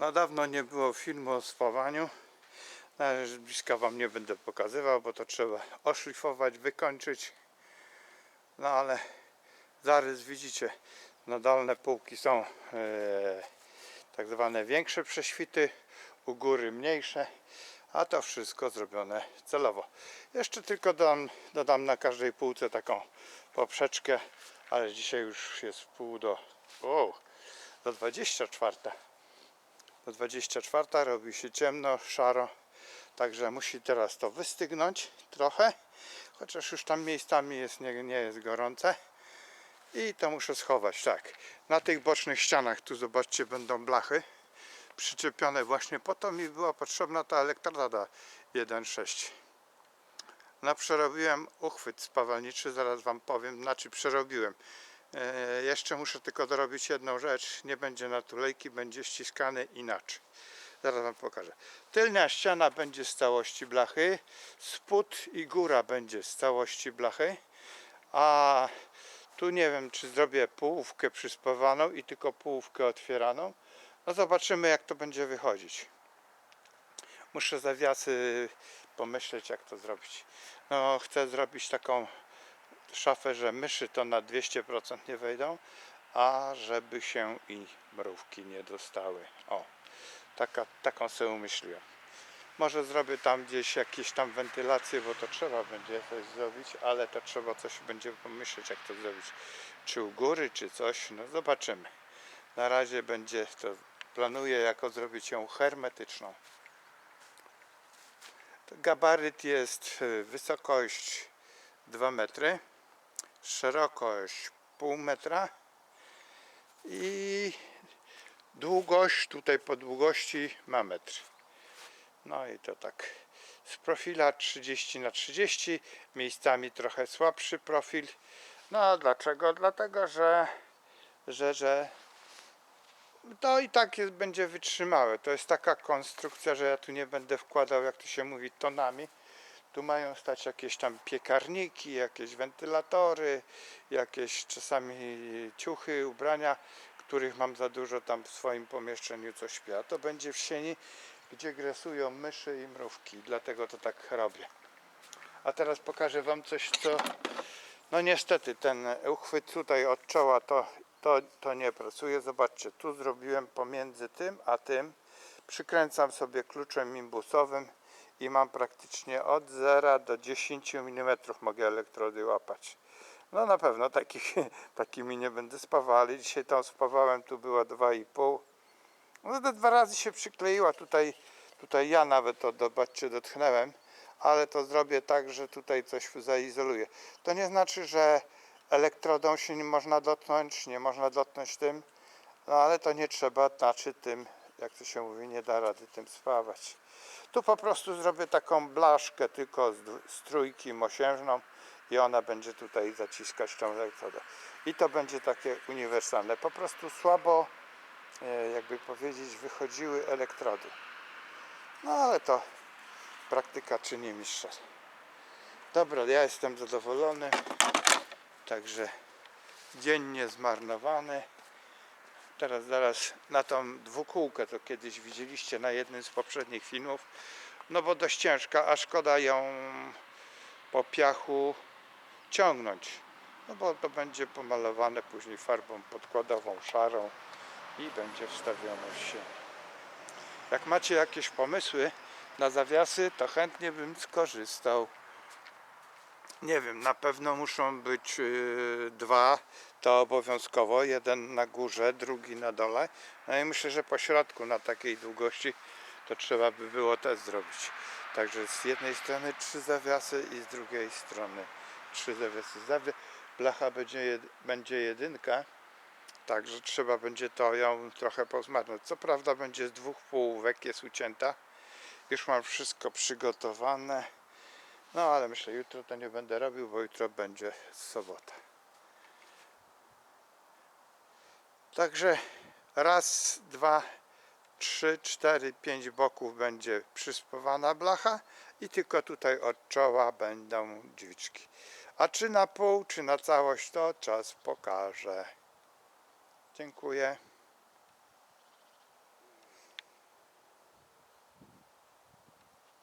No dawno nie było filmu o spawaniu. Nawet z bliska wam nie będę pokazywał, bo to trzeba oszlifować, wykończyć. No ale zarys widzicie, na dolne półki są e, tak zwane większe prześwity, u góry mniejsze, a to wszystko zrobione celowo. Jeszcze tylko dodam, dodam na każdej półce taką poprzeczkę, ale dzisiaj już jest pół do, o, do 24. Do 24 robi się ciemno, szaro, także musi teraz to wystygnąć trochę, chociaż już tam miejscami jest, nie, nie jest gorące. I to muszę schować, tak. Na tych bocznych ścianach, tu zobaczcie, będą blachy przyczepione właśnie po to mi była potrzebna ta elektroda 1.6. No przerobiłem uchwyt spawalniczy, zaraz wam powiem, znaczy przerobiłem. E, jeszcze muszę tylko dorobić jedną rzecz, nie będzie na tulejki, będzie ściskany inaczej. Zaraz wam pokażę. Tylna ściana będzie z całości blachy, spód i góra będzie z całości blachy, a tu nie wiem, czy zrobię połówkę przyspawaną i tylko połówkę otwieraną. No zobaczymy, jak to będzie wychodzić. Muszę zawiasy pomyśleć, jak to zrobić. No, chcę zrobić taką szafę, że myszy to na 200% nie wejdą, a żeby się i mrówki nie dostały. O, taka, taką sobie umyśliłem. Może zrobię tam gdzieś jakieś tam wentylacje, bo to trzeba będzie coś zrobić, ale to trzeba coś będzie pomyśleć, jak to zrobić. Czy u góry, czy coś, no zobaczymy. Na razie będzie to, planuję jako zrobić ją hermetyczną. Gabaryt jest y, wysokość 2 metry, szerokość pół metra i długość tutaj po długości ma metr. No i to tak z profila 30 na 30 miejscami trochę słabszy profil. No dlaczego? Dlatego, że że, że to i tak jest, będzie wytrzymałe. To jest taka konstrukcja, że ja tu nie będę wkładał, jak to się mówi, tonami. Tu mają stać jakieś tam piekarniki, jakieś wentylatory, jakieś czasami ciuchy, ubrania, których mam za dużo tam w swoim pomieszczeniu, co śpię. A to będzie w sieni, gdzie gresują myszy i mrówki. Dlatego to tak robię. A teraz pokażę Wam coś, co... No niestety, ten uchwyt tutaj od czoła to, to, to nie pracuje. Zobaczcie, tu zrobiłem pomiędzy tym a tym. Przykręcam sobie kluczem imbusowym i mam praktycznie od 0 do 10 mm mogę elektrody łapać. No na pewno takich, takimi nie będę spawali. Dzisiaj tą spawałem, tu była 2,5. No to dwa razy się przykleiła. Tutaj, tutaj ja nawet to, zobaczcie, dotknąłem. Ale to zrobię tak, że tutaj coś zaizoluję. To nie znaczy, że elektrodą się nie można dotknąć, nie można dotknąć tym. No ale to nie trzeba, znaczy tym, jak to się mówi, nie da rady tym spawać. Tu po prostu zrobię taką blaszkę tylko z, z trójki mosiężną i ona będzie tutaj zaciskać tą elektrodę. I to będzie takie uniwersalne. Po prostu słabo, e, jakby powiedzieć, wychodziły elektrody. No ale to praktyka czyni mistrza. Dobra, ja jestem zadowolony. Także dzień niezmarnowany. Teraz zaraz na tą dwukółkę, to kiedyś widzieliście na jednym z poprzednich filmów. No bo dość ciężka, a szkoda ją po piachu ciągnąć. No bo to będzie pomalowane później farbą podkładową, szarą i będzie wstawione sień. Jak macie jakieś pomysły na zawiasy, to chętnie bym skorzystał. Nie wiem, na pewno muszą być yy, dwa, to obowiązkowo, jeden na górze, drugi na dole. No i myślę, że po środku na takiej długości to trzeba by było też zrobić. Także z jednej strony trzy zawiasy i z drugiej strony trzy zawiasy. Zawi blacha będzie, będzie jedynka, także trzeba będzie to ją trochę pozmarnąć. Co prawda będzie z dwóch połówek, jest ucięta. Już mam wszystko przygotowane. No ale myślę, jutro to nie będę robił, bo jutro będzie sobota. Także raz, dwa, trzy, cztery, pięć boków będzie przyspawana blacha i tylko tutaj od czoła będą drzwiczki. A czy na pół, czy na całość, to czas pokaże. Dziękuję.